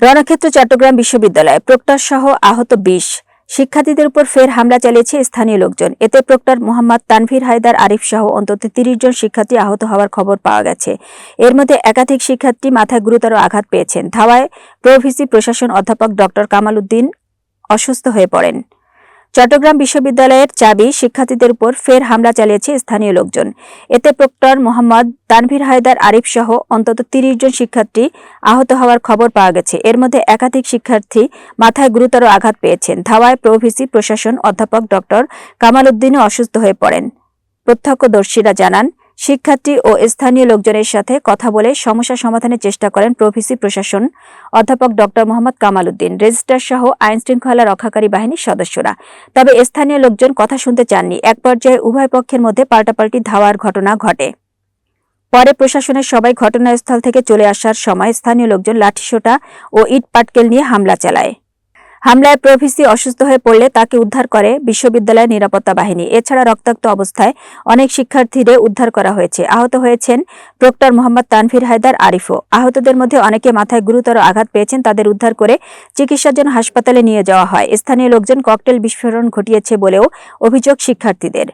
রণক্ষেত্র, চট্টগ্রাম বিশ্ববিদ্যালয়ে প্রক্টর সহ আহত বিশ শিক্ষার্থীদের উপর ফের হামলা চালিয়েছে স্থানীয় লোকজন। এতে প্রক্টর মোহাম্মদ তানভীর হায়দার, আরিফ সহ অন্তত তিরিশ জন শিক্ষার্থী আহত হওয়ার খবর পাওয়া গেছে। এর মধ্যে একাধিক শিক্ষার্থী মাথায় গুরুতর আঘাত পেয়েছেন। ধাওয়ায় প্রভিসি প্রশাসন অধ্যাপক ডক্টর কামাল উদ্দিন অসুস্থ হয়ে পড়েন। চট্টগ্রাম বিশ্ববিদ্যালয়ের চাবি শিক্ষার্থীদের উপর ফের হামলা চালিয়েছে স্থানীয় লোকজন। এতে প্রক্টর মোহাম্মদ তানভীর হায়দার, আরিফ সহ অন্তত তিরিশ জন শিক্ষার্থী আহত হওয়ার খবর পাওয়া গেছে। এর মধ্যে একাধিক শিক্ষার্থী মাথায় গুরুতর আঘাত পেয়েছেন। ধাওয়ায় প্রভিসি প্রশাসন অধ্যাপক ডক্টর কামাল উদ্দিনও অসুস্থ হয়ে পড়েন। প্রত্যক্ষদর্শীরা জানান শিক্ষার্থী ও স্থানীয় লোকজনের সাথে কথা বলে সমস্যা সমাধানের চেষ্টা করেন প্রভিসি প্রশাসন অধ্যাপক ডক্টর মোহাম্মদ কামাল উদ্দিন। রেজিস্ট্রার সহ আইন শৃঙ্খলা রক্ষাকারী বাহিনীর সদস্যরা। তবে স্থানীয় লোকজন কথা শুনতে চাননি। এক পর্যায়ে উভয় পক্ষের মধ্যে পাল্টাপাল্টি ধাওয়ার ঘটনা ঘটে। পরে প্রশাসনের সবাই ঘটনাস্থল থেকে চলে আসার সময় স্থানীয় লোকজন লাঠিসোটা ও ইট পাটকেল নিয়ে হামলা চালায়। হামলায় প্রভিসি অসুস্থ হয়ে পড়লে তাকে উদ্ধার করে বিশ্ববিদ্যালয়ের নিরাপত্তা বাহিনী। এছাড়া রক্তাক্ত অবস্থায় অনেক শিক্ষার্থীদের উদ্ধার করা হয়েছে। আহত হয়েছেন প্রক্টর মোহাম্মদ তানভীর হায়দার, আরিফও। আহতদের মধ্যে অনেকে মাথায় গুরুতর আঘাত পেয়েছেন, তাদের উদ্ধার করে চিকিৎসার জন্য হাসপাতালে নিয়ে যাওয়া হয়। স্থানীয় লোকজন ককটেল বিস্ফোরণ ঘটিয়েছে বলেও অভিযোগ শিক্ষার্থীদের।